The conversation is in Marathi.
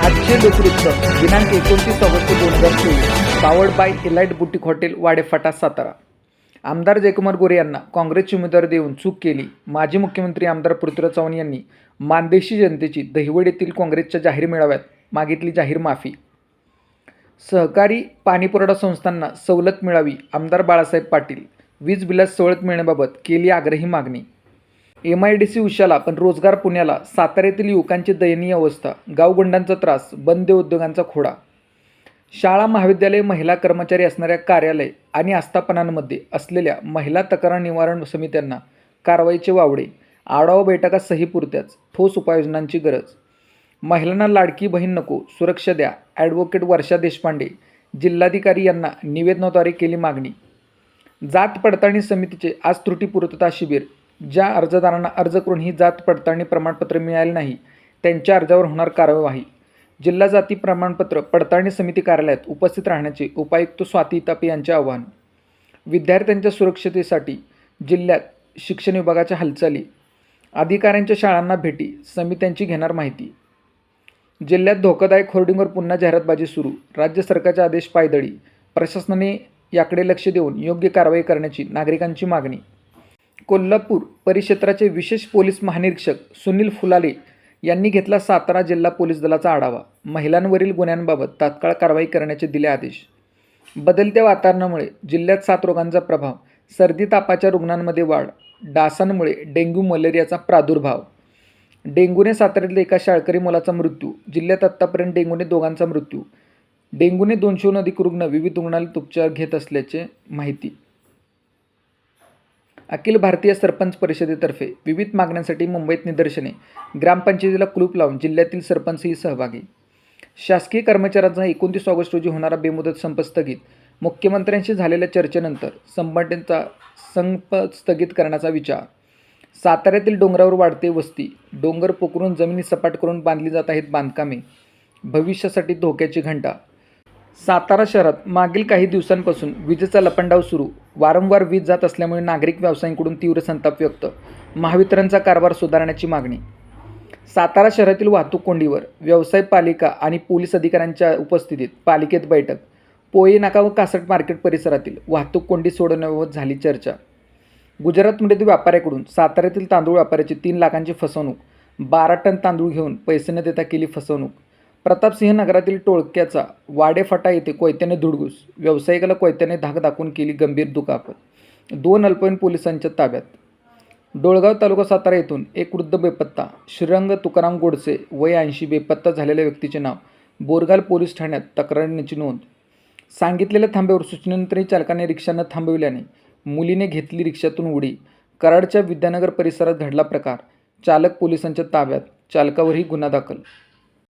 आजचे लोकवृत्त दिनांक एकोणतीस ऑगस्ट दोन हजार चोवीस powered by elite boutique hotel Wadephata Satara. आमदार जयकुमार गोरे यांना काँग्रेसची उमेदवार देऊन चूक केली. माजी मुख्यमंत्री आमदार पृथ्वीराज चव्हाण यांनी मानदेशी जनतेची दहिवड येथील काँग्रेसच्या जाहीर मेळाव्यात मागितली जाहीर माफी. सहकारी पाणीपुरवठा संस्थांना सवलत मिळावी आमदार बाळासाहेब पाटील वीज बिलात सवलत मिळण्याबाबत केली आग्रही मागणी. एम आय डी सी उशाला पण रोजगार पुण्याला साताऱ्यातील युवकांची दयनीय अवस्था गावगुंडांचा त्रास बंद उद्योगांचा खोडा. शाळा महाविद्यालय महिला कर्मचारी असणाऱ्या कार्यालय आणि आस्थापनांमध्ये असलेल्या महिला तक्रार निवारण समित्यांना कारवाईचे वावडे आढावा बैठका सही पुरत्याच ठोस उपाययोजनांची गरज. महिलांना लाडकी बहीण नको सुरक्षा द्या ॲडव्होकेट वर्षा देशपांडे जिल्हाधिकारी यांना निवेदनाद्वारे केली मागणी. जात पडताळणी समितीचे आज त्रुटी पूर्तता शिबिर ज्या अर्जदारांना अर्ज करून ही जात पडताळणी प्रमाणपत्र मिळाले नाही त्यांच्या अर्जावर होणार कार्यवाही जिल्हा जाती प्रमाणपत्र पडताळणी समिती कार्यालयात उपस्थित राहण्याचे उपायुक्त स्वाती तापे यांचे आवाहन. विद्यार्थ्यांच्या सुरक्षतेसाठी जिल्ह्यात शिक्षण विभागाच्या हालचाली. अधिकाऱ्यांच्या शाळांना भेटी समित्यांची घेणार माहिती. जिल्ह्यात धोकादायक होर्डिंगवर पुन्हा जाहिरातबाजी सुरू राज्य सरकारचे आदेश पायदळी. प्रशासनाने याकडे लक्ष देऊन योग्य कारवाई करण्याची नागरिकांची मागणी. कोल्हापूर परिक्षेत्राचे विशेष पोलीस महानिरीक्षक सुनील फुलाले यांनी घेतला सातारा जिल्हा पोलीस दलाचा आढावा. महिलांवरील गुन्ह्यांबाबत तात्काळ कारवाई करण्याचे दिले आदेश. बदलत्या वातावरणामुळे जिल्ह्यात सात रोगांचा प्रभाव सर्दी तापाच्या रुग्णांमध्ये वाढ डासांमुळे डेंग्यू मलेरियाचा प्रादुर्भाव. डेंग्यूने साताऱ्यातल्या एका शाळकरी मुलाचा मृत्यू जिल्ह्यात आत्तापर्यंत डेंग्यूने दोघांचा मृत्यू. डेंग्यूने दोनशेहून अधिक रुग्ण विविध रुग्णालयात उपचार घेत असल्याचे माहिती अखिल भारतीय सरपंच परिषदेतर्फे विविध मागण्यांसाठी मुंबईत निदर्शने ग्रामपंचायतीला कुलूप लावून जिल्ह्यातील सरपंचही सहभागी. शासकीय कर्मचाऱ्यांचा एकोणतीस ऑगस्ट रोजी होणारा बेमुदत संप स्थगित. मुख्यमंत्र्यांशी झालेल्या चर्चेनंतर संघटनेचा संप स्थगित करण्याचा विचार. साताऱ्यातील डोंगरावर वाढते वस्ती डोंगर पोखरून जमिनी सपाट करून बांधली जात आहेत बांधकामे. भविष्यासाठी धोक्याची घंटा. सातारा शहरात मागील काही दिवसांपासून विजेचा लपंडाव सुरू. वारंवार वीज जात असल्यामुळे नागरिक व्यावसायिकांकडून तीव्र संताप व्यक्त. महावितरणचा कारभार सुधारण्याची मागणी. सातारा शहरातील वाहतूक कोंडीवर व्यवसाय पालिका आणि पोलीस अधिकाऱ्यांच्या उपस्थितीत पालिकेत बैठक. पोये नाका व कासट मार्केट परिसरातील वाहतूक कोंडी सोडवण्याबाबत झाली चर्चा. गुजरातमधील व्यापाऱ्याकडून साताऱ्यातील तांदूळ व्यापाऱ्याची तीन लाखांची फसवणूक. बारा टन तांदूळ घेऊन पैसे न देता केली फसवणूक. प्रतापसिंह नगरातील टोळक्याचा वाडेफाटा येथे कोयत्याने धुडगूस व्यावसायिकाला कोयत्याने धाक दाखवून केली गंभीर दुखापत. दोन अल्पवयीन पोलिसांच्या ताब्यात. डोळगाव तालुका सातारा येथून एक वृद्ध बेपत्ता श्रीरंग तुकाराम गोडसे वय ऐंशी बेपत्ता झालेल्या व्यक्तीचे नाव बोरगाल पोलीस ठाण्यात तक्रारीची नोंद. सांगितलेल्या थांब्यावर सूचनेनंतरही चालकाने रिक्षा न थांबविल्याने मुलीने घेतली रिक्षातून उडी. कराडच्या विद्यानगर परिसरात घडला प्रकार. चालक पोलिसांच्या ताब्यात. चालकावरही गुन्हा दाखल.